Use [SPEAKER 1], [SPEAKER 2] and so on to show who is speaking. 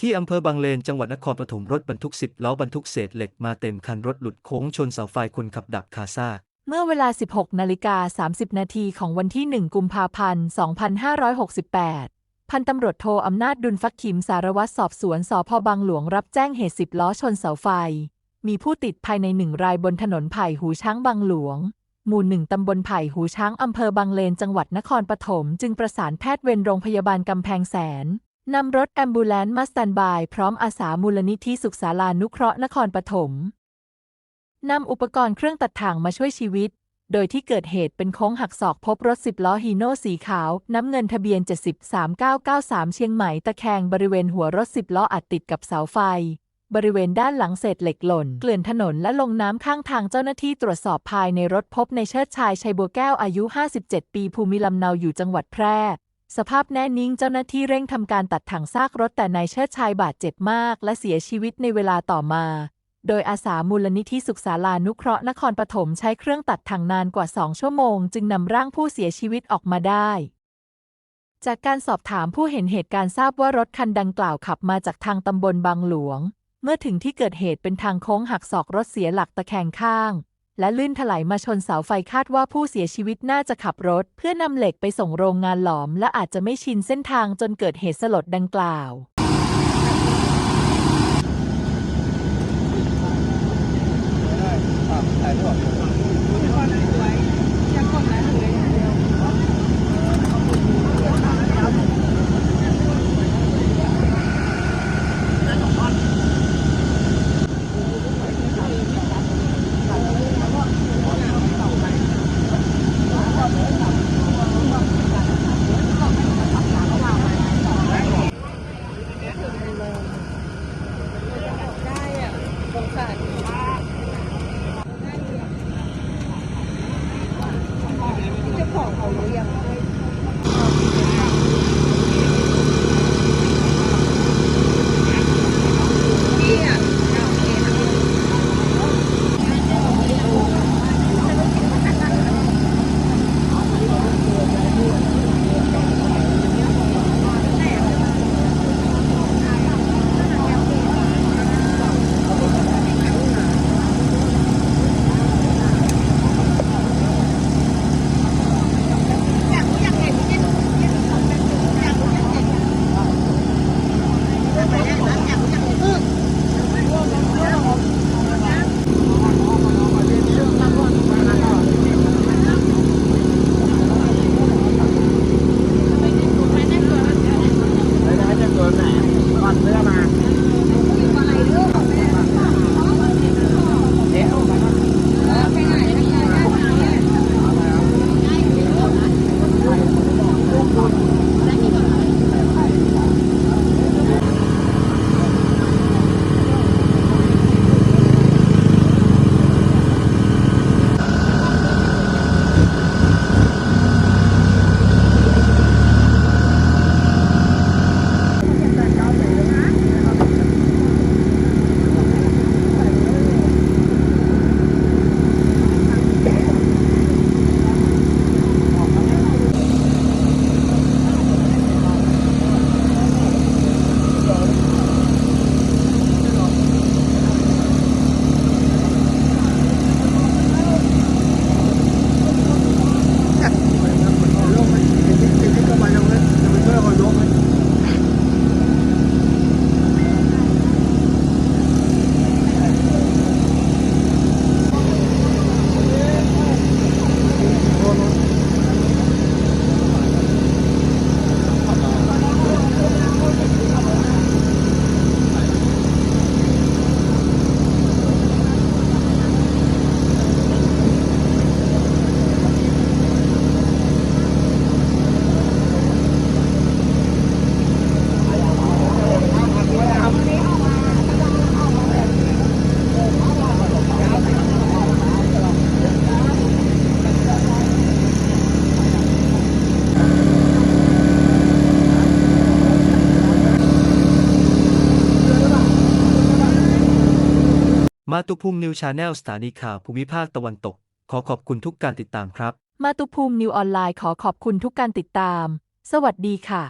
[SPEAKER 1] ที่อำเภอบางเลนจังหวัดนครปฐมรถบรรทุก 10 ล้อบรรทุกเศษเหล็กมาเต็มคันรถหลุดโค้งชนเสาไฟคนขับดับคาซาก
[SPEAKER 2] เมื่อเวลา 16 นาฬิกา 30 นาทีของวันที่ 1 กุมภาพันธ์ 2568 พันตำรวจโทอำนาจดุลฟักขิมสารวัตรสอบสวนสพบางหลวงรับแจ้งเหตุ 10 ล้อชนเสาไฟ มีผู้ติดภายในหนึ่งรายบนถนนไผ่หูช้างบางหลวง หมู่หนึ่งตำบลไผ่หูช้างอำเภอบางเลนจังหวัดนครปฐมจึงประสานแพทย์เวรโรงพยาบาลกำแพงแสน นำรถแอมบูเลนซ์มาสแตนบาย พร้อมอาสามูลนิธิสุขศาลานุเคราะห์นครปฐมนำอุปกรณ์เครื่องตัดถ่างมาช่วยชีวิต โดยที่เกิดเหตุเป็นโค้งหักศอกพบรถ10ล้อฮีโน่สีขาว น้ำเงินทะเบียน703993 เชียงใหม่ตะแคงบริเวณหัวรถ10ล้ออัดติดกับเสาไฟ บริเวณด้านหลังเศษเหล็กหล่น เกลื่อนถนนและลงน้ำข้างทางเจ้าหน้าที่ตรวจสอบภายในรถพบในเชิดชายชัยบัวแก้วอายุ 57 ปีภูมิลำเนาอยู่จังหวัดแพร่ สภาพแน่นิ่งเจ้าหน้าที่เร่งทำการตัดถังซากรถแต่นายเชิดชายบาดเจ็บมาก และเสียชีวิตในเวลาต่อมา โดยอาสามูลนิธิสุขศาลานุเคราะห์นครปฐมใช้เครื่องตัดถังนานกว่า2ชั่วโมง จึงนำร่างผู้เสียชีวิตออกมาได้ จากการสอบถามผู้เห็นเหตุการณ์ทราบว่ารถคันดังกล่าวขับมาจากทางตำบลบางหลวง เมื่อถึงที่เกิดเหตุเป็นทางโค้งหักศอกรถเสียหลักตะแคงข้าง และลื่นถลายมาชนเสาไฟคาดว่าผู้เสียชีวิตน่าจะขับรถ เพื่อนำเหล็กไปส่งโรงงานหลอม และอาจจะไม่ชินเส้นทางจนเกิดเหตุสลดดังกล่าว
[SPEAKER 1] มาตุภูมินิวชาแนลสถานีข่าวภูมิภาคตะวันตก ขอขอบคุณทุกการติดตามครับ
[SPEAKER 2] มาตุภูมินิวออนไลน์ขอขอบคุณทุกการติดตาม สวัสดีค่ะ